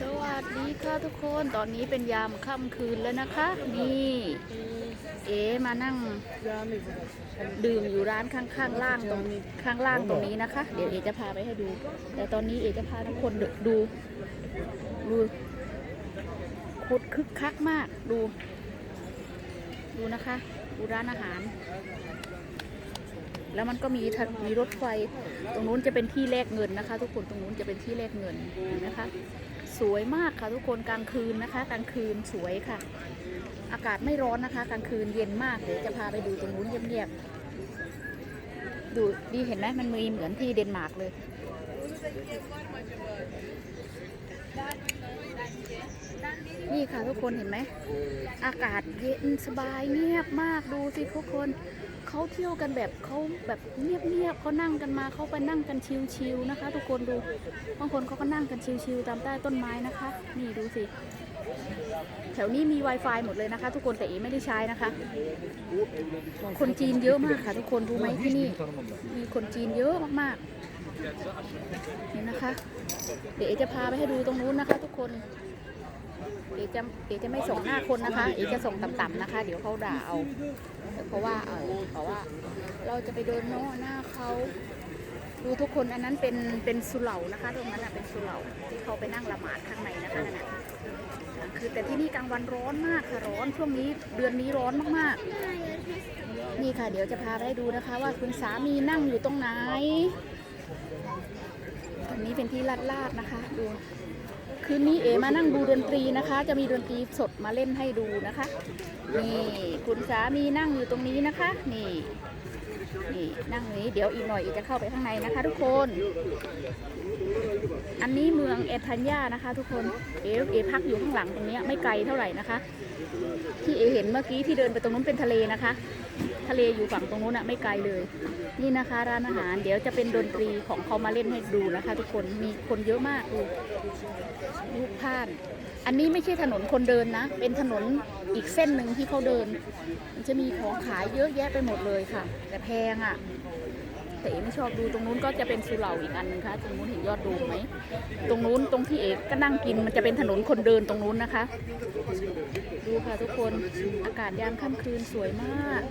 สวัสดีค่ะทุกคนตอนนี้เป็นยามค่ำคืนแล้วนะคะ นี่เอ๋มานั่งดื่มอยู่ร้านข้างๆล่างตรงข้างล่างตรงนี้นะคะ เดี๋ยวเอ๋จะพาไปให้ดู แต่ตอนนี้เอ๋จะพาทุกคนดูดูคตรคึกคักมากดู ดูนะคะดูร้านอาหาร แล้วมันก็มีมีรถไฟ ตรงนู้นจะเป็นที่แลกเงินนะคะ ทุกคนตรงนู้นจะเป็นที่แลกเงินนไหมคะ สวยมากค่ะทุกคนกลางคืนนะคะ กลางคืนสวยค่ะ อากาศไม่ร้อนนะคะ กลางคืนเย็นมากเดี๋ยวจะพาไปดูตรงนู้นเงียบๆดูดีเห็นไหมมันมีเหมือนที่เดนมาร์กเลยนี่ค่ะทุกคนเห็นไหมอากาศเย็นสบายเงียบมากดูสิทุกคน เขาเที่ยวกันแบบเขาแบบเงียบๆเขานั่งกันมาเขาไปนั่งกันชิลๆนะคะ ทุกคนดูบางคนเขาก็นั่งกันชิลๆตามใต้ต้นไม้นะคะ นี่ดูสิ แถวนี้มี Wi-Fi หมดเลยนะคะ ทุกคนแต่เอไม่ได้ใช้นะคะ คนจีนเยอะมากค่ะ ทุกคนรู้ไหมที่นี่ มีคนจีนเยอะมากๆนี่นะคะ เดี๋ยวเอจะพาไปให้ดูตรงนู้นนะคะ ทุกคนเอ๋จะเอ๋จะไม่ส่งหน้าคนนะคะ เอ๋จะส่งต่ำๆนะคะ เดี๋ยวเขาด่าเอา เพราะว่าเออเพราะว่าเราจะไปเดินโน้หน้าเขาดูทุกคนอันนั้นเป็นเป็นสุเหร่านะคะ ตรงนั้นน่ะเป็นสุเหร่าที่เขาไปนั่งละหมาดข้างในนะคะนั่นน่ะคือแต่ที่นี่กลางวันร้อนมากค่ะร้อนช่วงนี้เดือนนี้ร้อนมากๆ นี่ค่ะ เดี๋ยวจะพาได้ดูนะคะ ว่าคุณสามีนั่งอยู่ตรงไหนอันนี้เป็นที่ลาดลาดนะคะ ดู คืนนี้เอมานั่งดูดนตรีนะคะ จะมีดนตรีสดมาเล่นให้ดูนะคะ นี่คุณสามีนั่งอยู่ตรงนี้นะคะ นี่นี่นั่งนี้เดี๋ยวอีกหน่อยอีกจะเข้าไปข้างในนะคะ ทุกคน อันนี้เมืองเอธันยานะคะ ทุกคนเอเอพักอยู่ข้างหลังตรงนี้ไม่ไกลเท่าไหร่นะคะ ที่เอเห็นเมื่อกี้ที่เดินไปตรงนู้นเป็นทะเลนะคะ ทะเลอยู่ฝั่งตรงนู้นอะไม่ไกลเลย นี่นะคะร้านอาหารเดี๋ยวจะเป็นดนตรีของเขามาเล่นให้ดูนะคะ ทุกคนมีคนเยอะมากดูลูกพาน อันนี้ไม่ใช่ถนนคนเดินนะ เป็นถนนอีกเส้นหนึ่งที่เขาเดิน มันจะมีของขายเยอะแยะไปหมดเลยค่ะ แต่แพงอะ่ะ แต่เอ๋ไม่ชอบดูตรงนู้นก็จะเป็นสุเหร่าอีกอันนึงค่ะตรงนู้นเห็นยอดดูไหมตรงนู้นตรงที่เอกก็นั่งกินมันจะเป็นถนนคนเดินตรงนู้นนะคะ ดูค่ะทุกคนอากาศยามค่ำคืนสวยมาก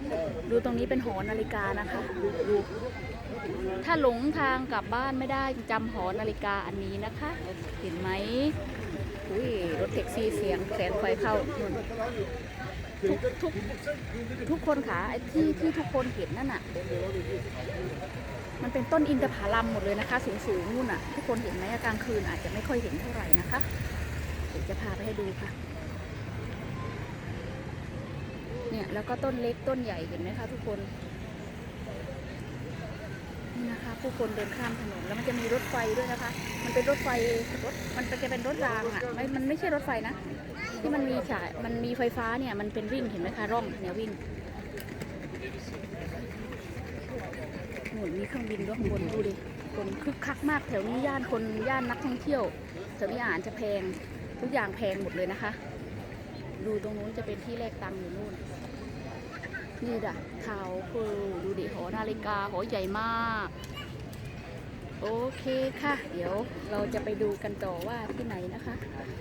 ดูตรงนี้เป็นหอนาฬิกานะคะ ดูถ้าหลงทางกลับบ้านไม่ได้จำหอนาฬิกาอันนี้นะคะ เห็นไหมอุ้ยรถแท็กซี่เสียงแสงไฟเข้านู่น ทุกทุกทุกคนค่ะไอ้ที่ที่ทุกคนเห็นนั่นน่ะ มันเป็นต้นอินทผลัมหมดเลยนะคะ สูงสูงๆนู่นน่ะ ทุกคนเห็นไหมกลางคืนอาจจะไม่ค่อยเห็นเท่าไหร่นะคะเดี๋ยวจะพาไปให้ดูค่ะ เนี่ยแล้วก็ต้นเล็กต้นใหญ่เห็นไหมคะทุกคน นี่นะคะ ผู้คนเดินข้ามถนนแล้วมันจะมีรถไฟด้วยนะคะ มันเป็นรถไฟรถมันจะเป็นรถรางอะไม่มันไม่ใช่รถไฟนะที่มันมีฉายมันมีไฟฟ้าเนี่ยมันเป็นวิ่งเห็นไหมคะร่องเนี่ยวิ่งหนุนมีเครื่องบินด้วยข้างบนดูดิคนคึกคักมากแถวนี้ย่านคนย่านนักท่องเที่ยวแถวนี้อาหารจะแพงทุกอย่างแพงหมดเลยนะคะ ดูตรงนู้นจะเป็นที่แลกตังค์อยู่นู่น นี่ด่ะเท้าคือดูดิหอนาฬิกาหอใหญ่มาก โอเคค่ะ เดี๋ยวเราจะไปดูกันต่อว่าที่ไหนนะคะ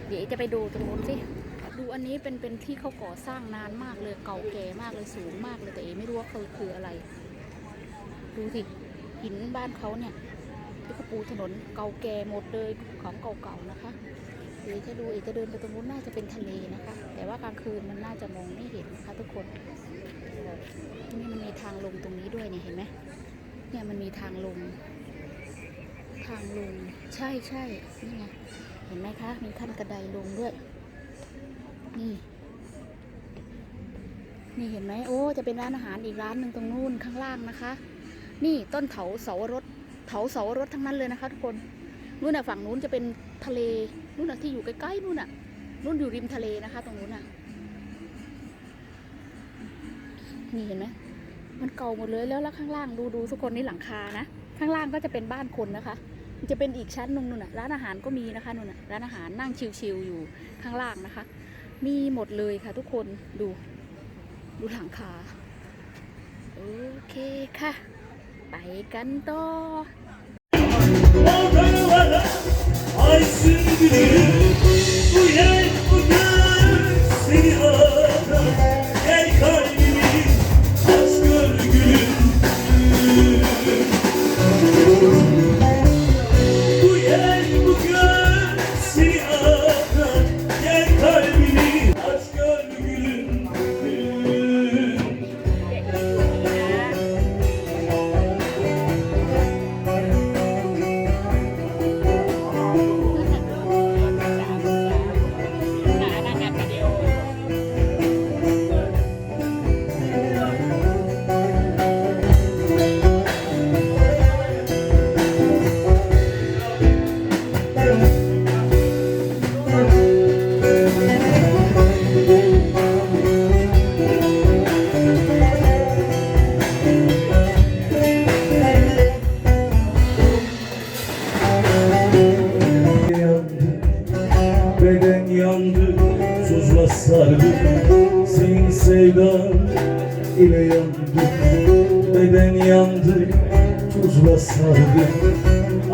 เดี๋ยวจะไปดูตรงนู้นสิดูอันนี้เป็นเป็นที่เขาก่อสร้างนานมากเลยเก่าแก่มากเลยสูงมากเลยแต่เอไม่รู้ว่าคือคืออะไร ดูสิหินบ้านเขาเนี่ยที่เขาปูถนนเก่าแก่หมดเลยของเก่าๆนะคะเดี๋ยวจะดูเอจะเดินไปตรงนู้นน่าจะเป็นทะเลนะคะ แต่ว่ากลางคืนมันน่าจะมองไม่เห็นนะคะทุกคน นี่มันมีทางลงตรงนี้ด้วยเนี่ยเห็นไหมเนี่ยมันมีทางลง ทางลง ใช่ใช่นี่ไงเห็นไหมคะ มีขั้นกระไดลงด้วย นี่ นี่เห็นไหมโอ้ จะเป็นร้านอาหารอีกร้านหนึ่งตรงนู้นข้างล่างนะคะ นี่ต้นเถาเสาวรสเถาเสาวรสทั้งนั้นเลยนะคะทุกคนนู่นน่ะฝั่งนู้นจะเป็นทะเลนู่นน่ะที่อยู่ใกล้ๆนู่นน่ะนู่นอยู่ริมทะเลนะคะ ตรงนู้นน่ะ นี่เห็นไหมมันเก่าหมดเลยแล้วแล้วข้างล่างดูดูทุกคนนี่หลังคานะ ข้างล่างก็จะเป็นบ้านคนนะคะมันจะเป็นอีกชั้นนึงนู่นน่ะร้านอาหารก็มีนะคะนู่นน่ะร้านอาหารนั่งชิลๆอยู่ข้างล่างนะคะ มีหมดเลยค่ะทุกคนดู ดูหลังคาโอเคค่ะ ไปกันต่อ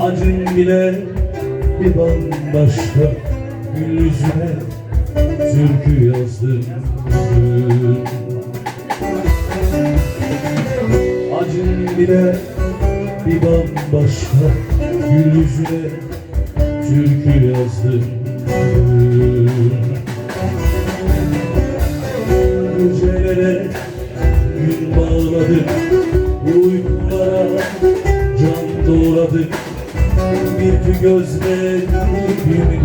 Acın bile bir bambaşka Gül yüzüne türkü yazdım Acın bile bir bambaşka Gül yüzüne türkü yazdım Geceleri gün bağladık doğradık Bir tü gözlerim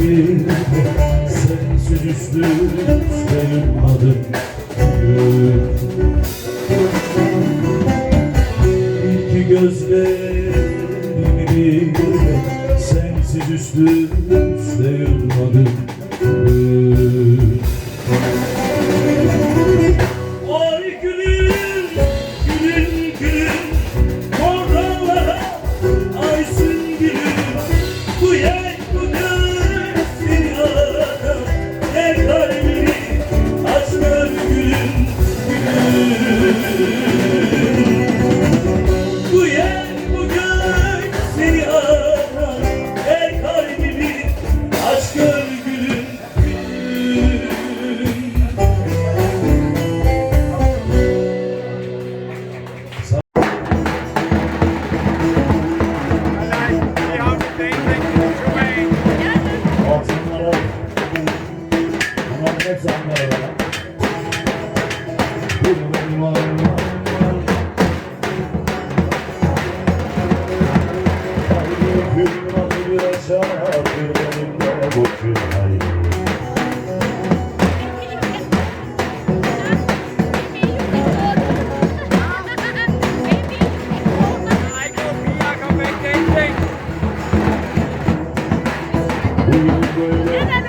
bir Sensiz üstü üste yılmadım İki gözlerim bir Sensiz üstü üste yılmadım Hallelujah.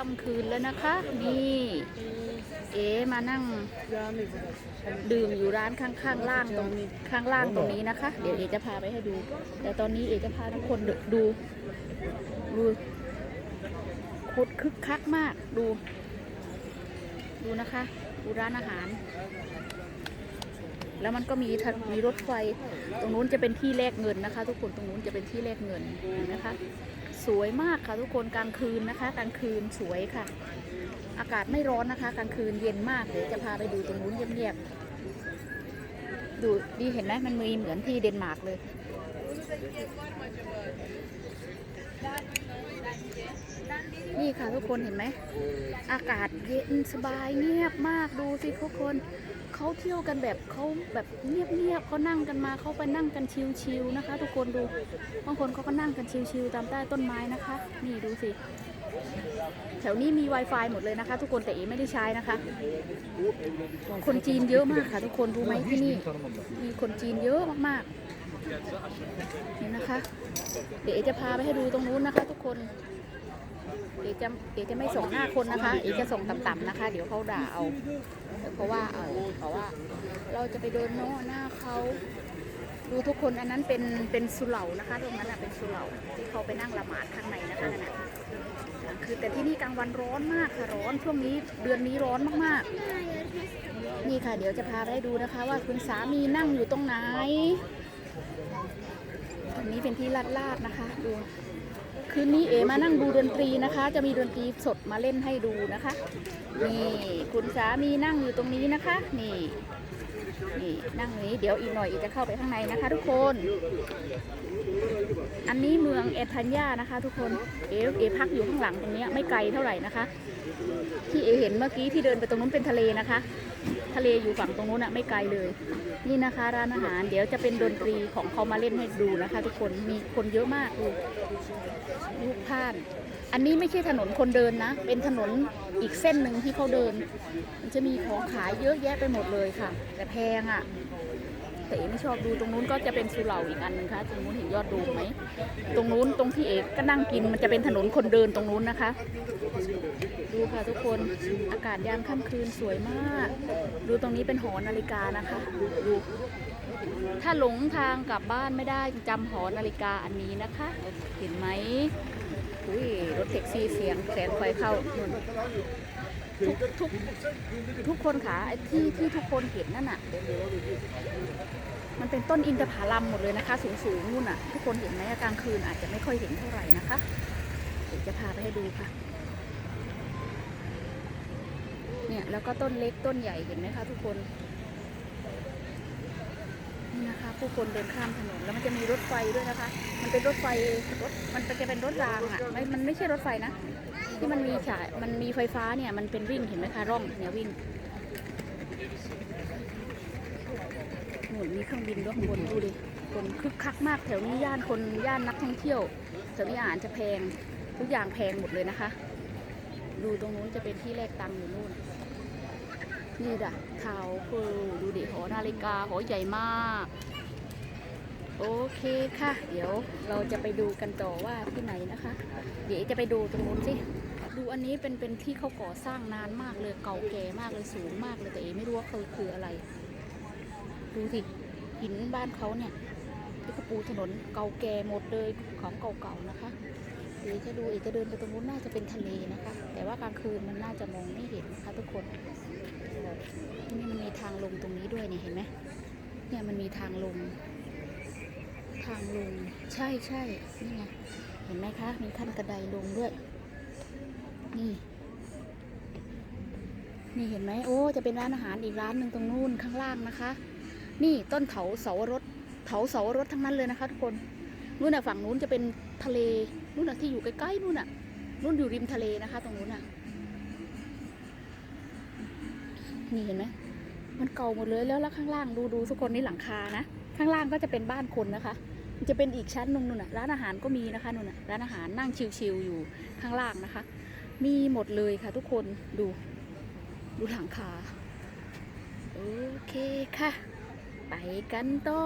ค่ำคืนแล้วนะคะ นี่เอ๋มานั่งดื่มอยู่ร้านข้างๆล่างตรงข้างล่างตรงนี้นะคะ เดี๋ยวเอ๋จะพาไปให้ดู แต่ตอนนี้เอ๋จะพาทุกคนดูดูคตรคึกคักมากดู ดูนะคะดูร้านอาหาร แล้วมันก็มีมีรถไฟ ตรงนู้นจะเป็นที่แลกเงินนะคะ ทุกคนตรงนู้นจะเป็นที่แลกเงินเห็นไหมคะ สวยมากค่ะทุกคนกลางคืนนะคะ กลางคืนสวยค่ะ อากาศไม่ร้อนนะคะ กลางคืนเย็นมากเดี๋ยวจะพาไปดูตรงนู้นเงียบๆดูดีเห็นไหมมันมีเหมือนที่เดนมาร์กเลย นี่ค่ะทุกคนเห็นไหม อากาศเย็นสบายเงียบมากดูสิทุกคนเขาเที่ยวกันแบบเขาแบบเงียบๆเขานั่งกันมาเขาไปนั่งกันชิลๆนะคะ ทุกคนดูบางคนเขาก็นั่งกันชิลๆตามใต้ต้นไม้นะคะ นี่ดูสิ แถวนี้มี Wi-Fi หมดเลยนะคะ ทุกคนแต่เอไม่ได้ใช้นะคะ คนจีนเยอะมากค่ะ ทุกคนรู้ไหมที่นี่มีคนจีนเยอะมากๆนี่นะคะ เดี๋ยวเอจะพาไปให้ดูตรงนู้นนะคะ ทุกคน เดี๋ยวจะเดี๋ยวจะไม่ส่งหน้าคนนะคะเดี๋ยวจะส่งต่ำๆนะคะ เดี๋ยวเขาด่าเอา เพราะว่าเอาเพราะว่า เราจะไปเดินโน้หน้าเขาดูทุกคนอันนั้นเป็นเป็นสุเหร่านะคะ ตรงนั้นน่ะเป็นสุเหร่าที่เขาไปนั่งละหมาดข้างในนะคะนั่นน่ะคือแต่ที่นี่กลางวันร้อนมากค่ะร้อนช่วงนี้เดือนนี้ร้อนมากๆ นี่ค่ะ เดี๋ยวจะพาไปให้ดูนะคะ ว่าคุณสามีนั่งอยู่ตรงไหนตรงนี้เป็นที่ลาดลาดๆนะคะ ดู คืนนี้เอมานั่งดูดนตรีนะคะ จะมีดนตรีสดมาเล่นให้ดูนะคะ นี่คุณสามีนั่งอยู่ตรงนี้นะคะ นี่ นี่นั่งนี้เดี๋ยวอีกหน่อยอีกจะเข้าไปข้างในนะคะ ทุกคน อันนี้เมืองเอธัญญานะคะ ทุกคน เอเอพักอยู่ข้างหลังตรงนี้ไม่ไกลเท่าไหร่นะคะ ที่เอเห็นเมื่อกี้ที่เดินไปตรงนู้นเป็นทะเลนะคะ ทะเลอยู่ฝั่งตรงนู้นอะไม่ไกลเลย นี่นะคะร้านอาหาร เดี๋ยวจะเป็นดนตรีของเขามาเล่นให้ดูนะคะ ทุกคนมีคนเยอะมากดูลูกพาน อันนี้ไม่ใช่ถนนคนเดินนะ เป็นถนนอีกเส้นหนึ่งที่เขาเดิน มันจะมีของขายเยอะแยะไปหมดเลยค่ะ แต่แพงอะ่ะ แต่เอไม่ชอบดูตรงนู้นก็จะเป็นสุเหร่าอีกอันหนึงค่ะตรงนู้นเห็นยอดดูไหมตรงนู้นตรงที่เอกก็นั่งกินมันจะเป็นถนนคนเดินตรงนู้นนะคะ ดูค่ะทุกคนอากาศยามค่ำคืนสวยมาก ดูตรงนี้เป็นหอนาฬิกานะคะดูถ้าหลงทางกลับบ้านไม่ได้จำหอนาฬิกาอันนี้นะคะ เห็นไหมอุ้ยรถแท็กซี่เสียงแสงไฟเข้านู่นทุกทุกทุกคนค่ะที่ที่ทุกคนเห็นนั่นน่ะ มันเป็นต้นอินทผลัมหมดเลยนะคะ สูงสูงๆนู่นน่ะ ทุกคนเห็นไหมกลางคืนอาจจะไม่ค่อยเห็นเท่าไหร่นะคะ เดี๋ยวจะพาไปให้ดูค่ะ เนี่ยแล้วก็ต้นเล็กต้นใหญ่เห็นไหมคะทุกคนนี่นะคะ ผู้คนเดินข้ามถนนแล้วมันจะมีรถไฟด้วยนะคะ มันเป็นรถไฟรถมันจะเป็นรถรางอะไม่มันไม่ใช่รถไฟนะที่มันมีฉายมันมีไฟฟ้าเนี่ยมันเป็นวิ่งเห็นไหมคะร่องเนี่ยวิ่ง หนุนมีเครื่องบินด้วยข้างบนดูดิคนคึกคักมากแถวนี้ย่านคนย่านนักท่องเที่ยวแถวนี้อาหารจะแพงทุกอย่างแพงหมดเลยนะคะ ดูตรงนู้นจะเป็นที่แลกตังค์อยู่นู่นนี่ด่ะเท้าคือดูดิหอนาฬิกาหอใหญ่มาก โอเคค่ะ เดี๋ยวเราจะไปดูกันต่อว่าที่ไหนนะคะ เดี๋ยวจะไปดูตรงนู้นสิดูอันนี้เป็นเป็นที่เขาก่อสร้างนานมากเลยเก่าแก่มากเลยสูงมากเลยแต่เอไม่รู้ว่าคือคืออะไร ดูสิหินบ้านเขาเนี่ยที่เขาปูถนนเก่าแก่หมดเลยของเก่าๆนะคะเดี๋ยวจะดูเอกจะเดินไปตรงนู้นน่าจะเป็นทะเลนะคะ แต่ว่ากลางคืนมันน่าจะมองไม่เห็นนะคะทุกคนนี่มันมีทางลงตรงนี้ด้วยเนี่ยเห็นไหมเนี่ยมันมีทางลง ทางลงใช่ใช่นี่ไงเห็นไหมคะ มีขั้นกระไดลงด้วย นี่ นี่เห็นไหมโอ้ จะเป็นร้านอาหารอีกร้านหนึ่งตรงนู้นข้างล่างนะคะ นี่ต้นเถาเสาวรสเถาเสาวรสทั้งนั้นเลยนะคะทุกคนนู่นน่ะฝั่งนู้นจะเป็นทะเลนู่นน่ะที่อยู่ใกล้ๆนู่นน่ะนู่นอยู่ริมทะเลนะคะ ตรงนู้นน่ะ นี่เห็นไหมมันเก่าหมดเลยแล้วแล้วข้างล่างดูดูทุกคนนี่หลังคานะข้างล่างก็จะเป็นบ้านคนนะคะมันจะเป็นอีกชั้นนึงนู่นน่ะร้านอาหารก็มีนะคะนู่นน่ะร้านอาหารนั่งชิลๆอยู่ข้างล่างนะคะ มีหมดเลยค่ะ ทุกคนดู ดูหลังคาโอเคค่ะ ไปกันต่อ